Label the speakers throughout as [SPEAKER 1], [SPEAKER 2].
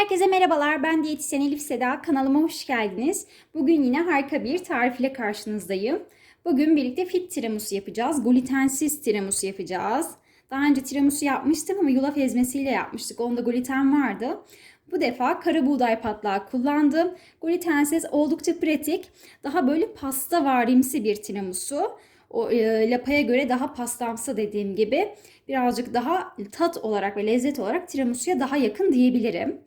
[SPEAKER 1] Herkese merhabalar. Ben diyetisyen Elif Seda. Kanalıma hoş geldiniz. Bugün yine harika bir tarif ile karşınızdayım. Bugün birlikte fit tiramisu yapacağız. Glutensiz tiramisu yapacağız. Daha önce tiramisu yapmıştım ama yulaf ezmesiyle yapmıştık. Onda gluten vardı. Bu defa kara buğday patlağı kullandım. Glutensiz oldukça pratik. Daha böyle pasta varimsi bir tiramisu. O e, lapaya göre daha pastamsı dediğim gibi birazcık daha tat olarak ve lezzet olarak tiramisu'ya daha yakın diyebilirim.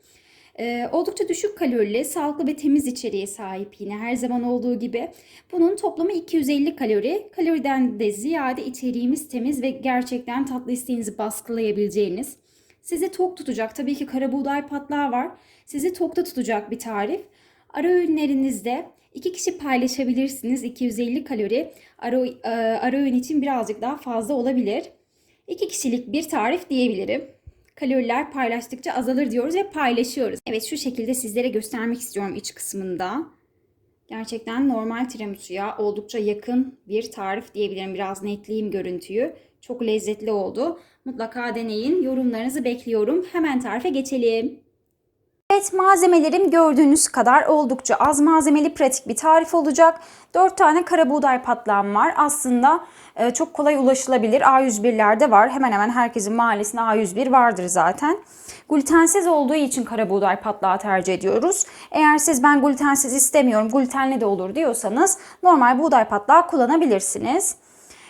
[SPEAKER 1] Ee, oldukça düşük kalorili, sağlıklı ve temiz içeriğe sahip yine her zaman olduğu gibi. Bunun toplamı 250 kalori. Kaloriden de ziyade içeriğimiz temiz ve gerçekten tatlı isteğinizi baskılayabileceğiniz. Sizi tok tutacak. Tabii ki kara buğday patlağı var. Sizi tokta tutacak bir tarif. Ara öğünlerinizde iki kişi paylaşabilirsiniz. 250 kalori ara, e, ara öğün için birazcık daha fazla olabilir. İki kişilik bir tarif diyebilirim kaloriler paylaştıkça azalır diyoruz ve paylaşıyoruz. Evet şu şekilde sizlere göstermek istiyorum iç kısmında. Gerçekten normal tiramisu'ya oldukça yakın bir tarif diyebilirim. Biraz netleyeyim görüntüyü. Çok lezzetli oldu. Mutlaka deneyin. Yorumlarınızı bekliyorum. Hemen tarife geçelim. Evet malzemelerim gördüğünüz kadar oldukça az malzemeli pratik bir tarif olacak. 4 tane kara buğday patlağım var. Aslında e, çok kolay ulaşılabilir. A101'lerde var. Hemen hemen herkesin mahallesinde A101 vardır zaten. Glutensiz olduğu için kara buğday patlağı tercih ediyoruz. Eğer siz ben glutensiz istemiyorum, glutenli de olur diyorsanız normal buğday patlağı kullanabilirsiniz.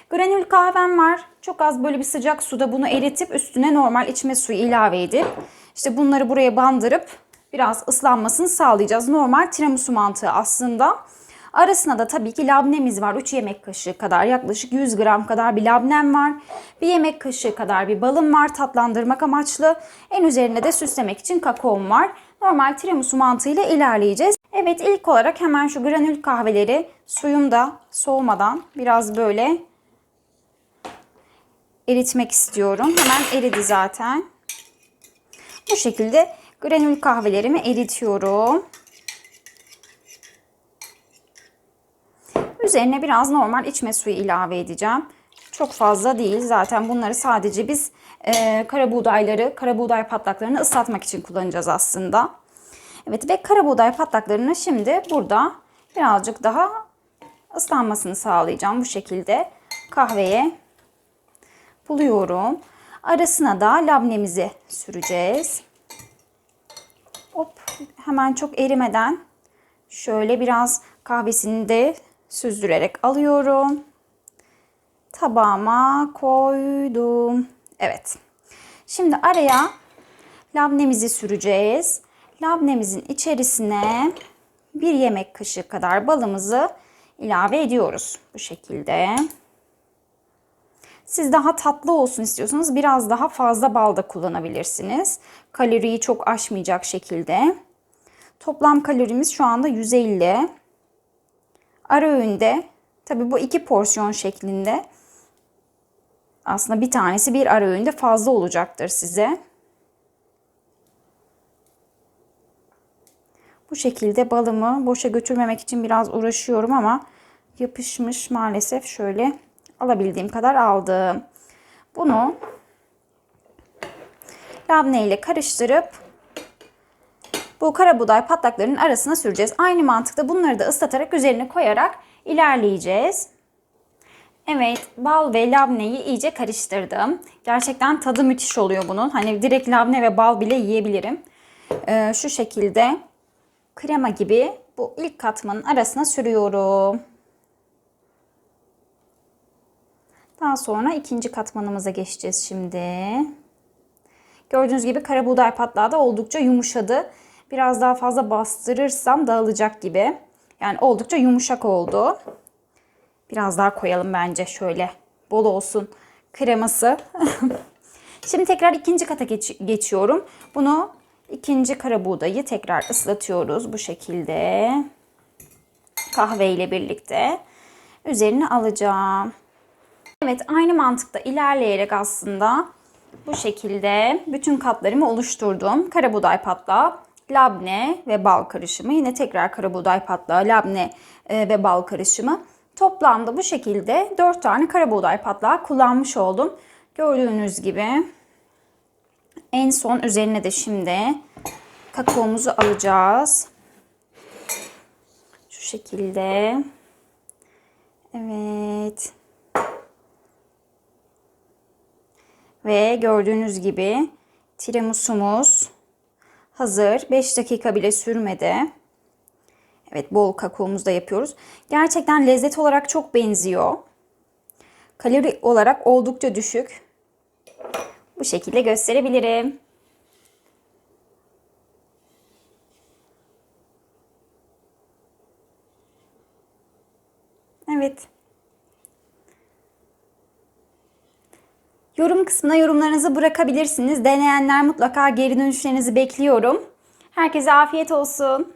[SPEAKER 1] Granül kahvem var. Çok az böyle bir sıcak suda bunu eritip üstüne normal içme suyu ilave edip işte bunları buraya bandırıp biraz ıslanmasını sağlayacağız. Normal tiramisu mantığı aslında. Arasına da tabii ki labnemiz var. 3 yemek kaşığı kadar yaklaşık 100 gram kadar bir labnem var. Bir yemek kaşığı kadar bir balım var tatlandırmak amaçlı. En üzerine de süslemek için kakaom var. Normal tiramisu mantığıyla ilerleyeceğiz. Evet ilk olarak hemen şu granül kahveleri suyumda soğumadan biraz böyle eritmek istiyorum. Hemen eridi zaten. Bu şekilde granül kahvelerimi eritiyorum. Üzerine biraz normal içme suyu ilave edeceğim. Çok fazla değil. Zaten bunları sadece biz e, kara buğdayları, kara buğday patlaklarını ıslatmak için kullanacağız aslında. Evet ve kara buğday patlaklarını şimdi burada birazcık daha ıslanmasını sağlayacağım. Bu şekilde kahveye buluyorum. Arasına da labnemizi süreceğiz. Hop hemen çok erimeden şöyle biraz kahvesini de süzdürerek alıyorum. Tabağıma koydum. Evet. Şimdi araya labnemizi süreceğiz. Labnemizin içerisine bir yemek kaşığı kadar balımızı ilave ediyoruz. Bu şekilde. Siz daha tatlı olsun istiyorsanız biraz daha fazla bal da kullanabilirsiniz. Kaloriyi çok aşmayacak şekilde. Toplam kalorimiz şu anda 150. Ara öğünde tabi bu iki porsiyon şeklinde aslında bir tanesi bir ara öğünde fazla olacaktır size. Bu şekilde balımı boşa götürmemek için biraz uğraşıyorum ama yapışmış maalesef şöyle alabildiğim kadar aldım. Bunu labne ile karıştırıp bu kara buğday patlaklarının arasına süreceğiz. Aynı mantıkta bunları da ıslatarak üzerine koyarak ilerleyeceğiz. Evet bal ve labneyi iyice karıştırdım. Gerçekten tadı müthiş oluyor bunun. Hani direkt labne ve bal bile yiyebilirim. Ee, şu şekilde krema gibi bu ilk katmanın arasına sürüyorum. Daha sonra ikinci katmanımıza geçeceğiz şimdi. Gördüğünüz gibi kara buğday patlağı da oldukça yumuşadı. Biraz daha fazla bastırırsam dağılacak gibi. Yani oldukça yumuşak oldu. Biraz daha koyalım bence şöyle. Bol olsun kreması. Şimdi tekrar ikinci kata geç geçiyorum. Bunu ikinci kara buğdayı tekrar ıslatıyoruz bu şekilde. Kahve ile birlikte. Üzerine alacağım. Evet aynı mantıkta ilerleyerek aslında bu şekilde bütün katlarımı oluşturdum. Karabuğday patlağı, labne ve bal karışımı. Yine tekrar karabuğday patlağı, labne e, ve bal karışımı. Toplamda bu şekilde 4 tane karabuğday patlağı kullanmış oldum. Gördüğünüz gibi en son üzerine de şimdi kakaomuzu alacağız. Şu şekilde. Evet. Ve gördüğünüz gibi tiramisumuz hazır. 5 dakika bile sürmedi. Evet bol kakaomuzu da yapıyoruz. Gerçekten lezzet olarak çok benziyor. Kalori olarak oldukça düşük. Bu şekilde gösterebilirim. Evet. Yorum kısmına yorumlarınızı bırakabilirsiniz. Deneyenler mutlaka geri dönüşlerinizi bekliyorum. Herkese afiyet olsun.